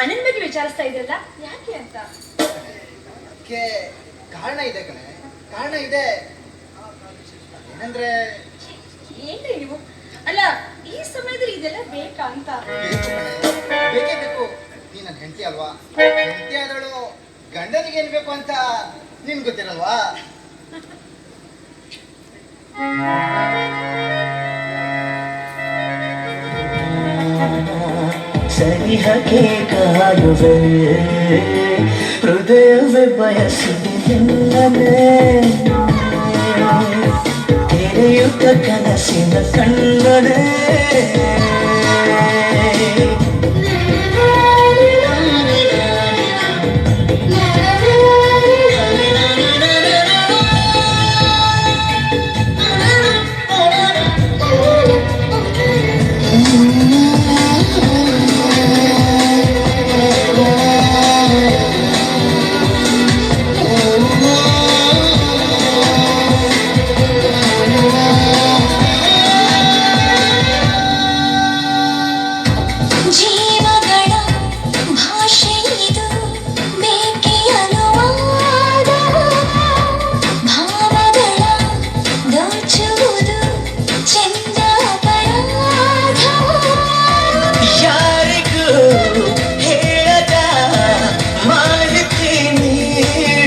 ಅಣ್ಣನ ಬಗ್ಗೆ ವಿಚಾರಿಸ್ತಾ ಇದ್ರಲ್ಲ ಯಾಕೆ ಅಂತ? ಅದಕ್ಕೆ ಕಾರಣ ಇದೆ ಕಣೆ. ಕಾರಣ ಇದೆ. ಏನಂದ್ರೆ ಏನ್ರಿ ನೀವು? ಅಲ್ಲ ಈ ಸಮಯದಲ್ಲಿ ಇದೆಲ್ಲ ಬೇಕಾ ಅಂತ? ಬೇಕು ಕಣೆ. ಬೇಕೇ ಬೇಕು. ನೀ ನನ್ನ ಹೆಂಡತಿ ಅಲ್ವಾ? ಹೆಂಡತಿ ಆದಳು ಗಂಡನಿಗೆ ಏನ್ ಬೇಕು ಅಂತ ನಿನ್ ಗೊತ್ತಿರಲ್ವಾ? ಸರಿಹಕ್ಕೆ ಕಾಯುವೆ ಹೃದಯವೇ ಬಯಸಿದೆ ತೆರೆಯುತ್ತ ಕನಸಿನ ಕಣ್ಣನೆ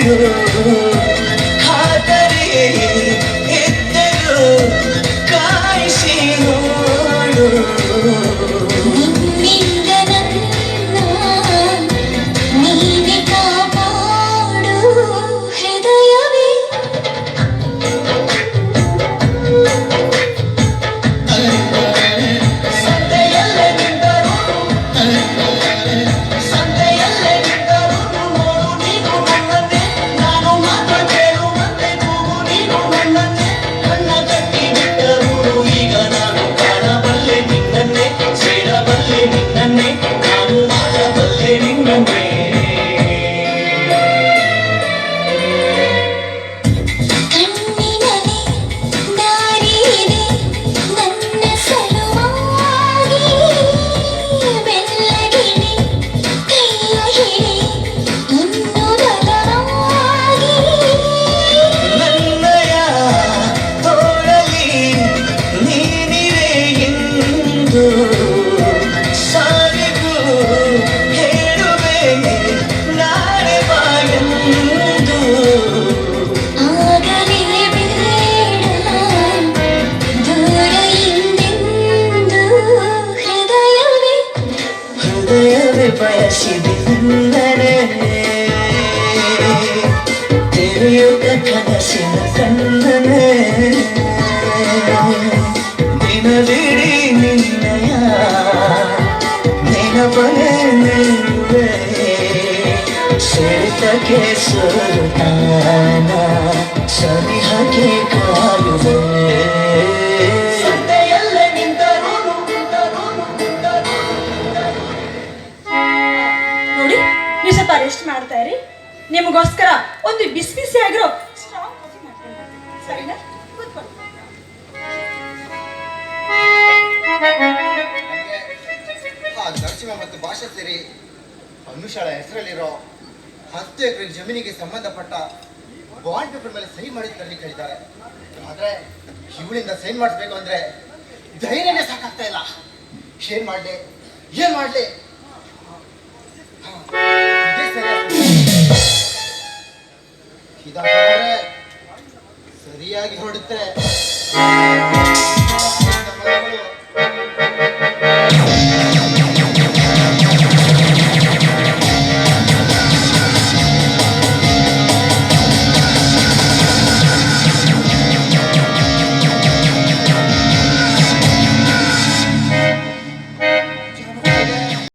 그 ಬಯಸಿದೆ ನಿನ್ನನೆ ತೆರೆಯುತ್ತ ಕನಸಿನ ಕಣ್ಣನೆ ದಿನವಿಡೀ ನಿನ್ನಯ ನೆನಪನೆ ನಿಲ್ಲುವೆ ಸೆಳೆತಕ್ಕೆ ಸುರುತಾನ ಸನಿಹಕ್ಕೆ ಕಾಯುವೆ ನೀವು ಸ್ವಲ್ಪ ರೆಸ್ಟ್ ಮಾಡ್ತಾ ಇರಿ. ನಿಮಗೋಸ್ಕರ ಒಂದು ಬಿಸಿ ಬಿಸಿ ಆಗಿರೋ ಸ್ಟ್ರಾಂಗ್ ಸರಿನಾ? ಮತ್ತು ಭಾಷೆ ಸೇರಿ ಅನುಷಾಳ ಹೆಸರಲ್ಲಿರೋ ಹತ್ತು ಎಕರೆ ಜಮೀನಿಗೆ ಸಂಬಂಧಪಟ್ಟ ಬಾಂಡ್ ಪೇಪರ್ ಮೇಲೆ ಸೈನ್ ಮಾಡಿ ತರಲಿಕ್ಕೆ ಹೇಳಿದ್ದಾರೆ. ಆದ್ರೆ ಇವಳಿಂದ ಸೈನ್ ಮಾಡಿಸ್ಬೇಕು ಅಂದ್ರೆ ಧೈರ್ಯನೇ ಸಾಕಾಗ್ತಾ ಇಲ್ಲ. ಏನ್ ಮಾಡ್ಲಿ? ಏನ್ ಮಾಡ್ಲಿ? ಸರಿಯಾಗಿ ಹೊರಡುತ್ತೆ.